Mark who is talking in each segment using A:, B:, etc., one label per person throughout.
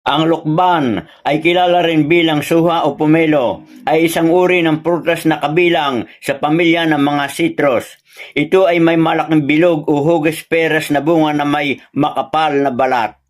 A: Ang lukban ay kilala rin bilang suha o pomelo ay isang uri ng prutas na kabilang sa pamilya ng mga citrus. Ito ay may malaking bilog o hugis peras na bunga na may makapal na balat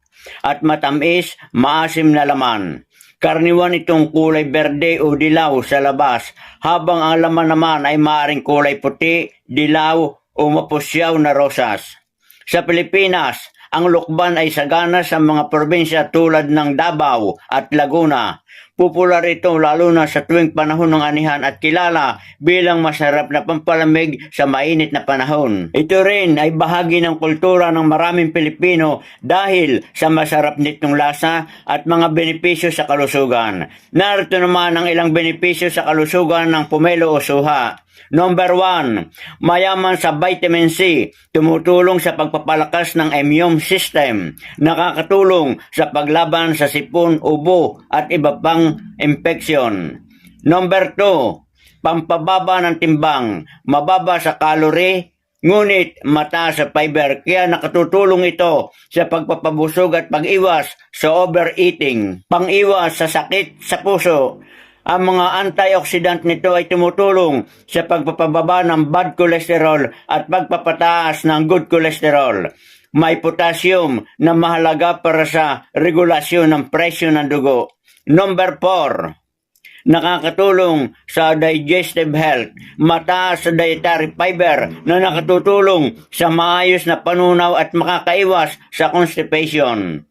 A: at matamis, maasim na laman. Karniwan itong kulay berde o dilaw sa labas, habang ang laman naman ay maaaring kulay puti, dilaw o mapusyaw na rosas. Sa Pilipinas, ang lukban ay sagana sa mga probinsya tulad ng Davao at Laguna. Popular ito lalo na sa tuwing panahon ng anihan at kilala bilang masarap na pampalamig sa mainit na panahon. Ito rin ay bahagi ng kultura ng maraming Pilipino dahil sa masarap nitong lasa at mga benepisyo sa kalusugan. Narito naman ang ilang benepisyo sa kalusugan ng pomelo o suha. Number 1, mayaman sa vitamin C, tumutulong sa pagpapalakas ng immune system, nakakatulong sa paglaban sa sipon, ubo at iba pang infection. Number 2, pampababa ng timbang, mababa sa calorie, ngunit mataas sa fiber kaya nakatutulong ito sa pagpapabusog at pag-iwas sa overeating, pang-iwas sa sakit sa puso, ang mga antioxidant nito ay tumutulong sa pagpapababa ng bad cholesterol at pagpapataas ng good cholesterol. May potassium na mahalaga para sa regulasyon ng presyo ng dugo. Number 4, nakakatulong sa digestive health, mataas sa dietary fiber na nakatutulong sa maayos na panunaw at makakaiwas sa constipation.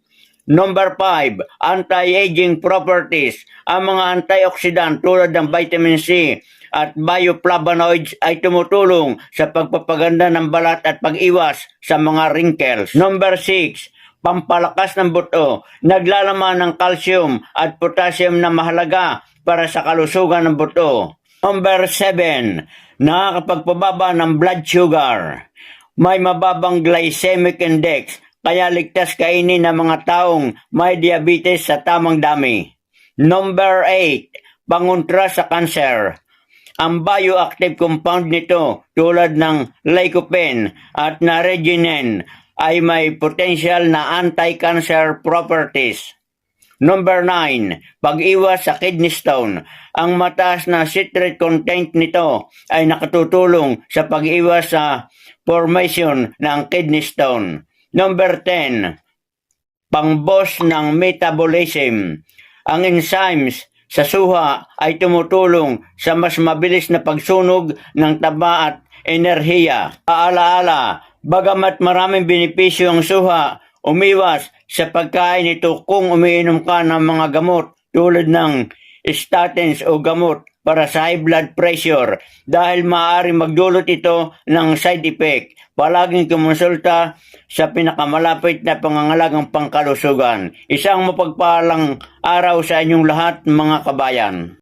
A: Number 5, anti-aging properties. Ang mga antioxidant tulad ng vitamin C at bioflavonoids ay tumutulong sa pagpapaganda ng balat at pag-iwas sa mga wrinkles. Number 6, pampalakas ng buto, naglalaman ng calcium at potassium na mahalaga para sa kalusugan ng buto. Number 7, nakakapagpababa ng blood sugar. May mababang glycemic index, kaya ligtas kainin ng mga taong may diabetes sa tamang dami. Number 8, pangontra sa cancer. Ang bioactive compound nito tulad ng lycopene at nareginen ay may potential na anti-cancer properties. Number 9, pag-iwas sa kidney stone. Ang mataas na citrate content nito ay nakatutulong sa pag-iwas sa formation ng kidney stone. Number 10, pangbos ng metabolism. Ang enzymes sa suha ay tumutulong sa mas mabilis na pagsunog ng taba at enerhiya. Paalaala, bagamat maraming benepisyo ang suha, umiwas sa pagkain ito kung umiinom ka ng mga gamot tulad ng statins o gamot para sa high blood pressure dahil maaari magdulot ito ng side effect. Palaging kumonsulta sa pinakamalapit na pangangalagang pangkalusugan. Isang mapagpalang araw sa inyong lahat mga kabayan.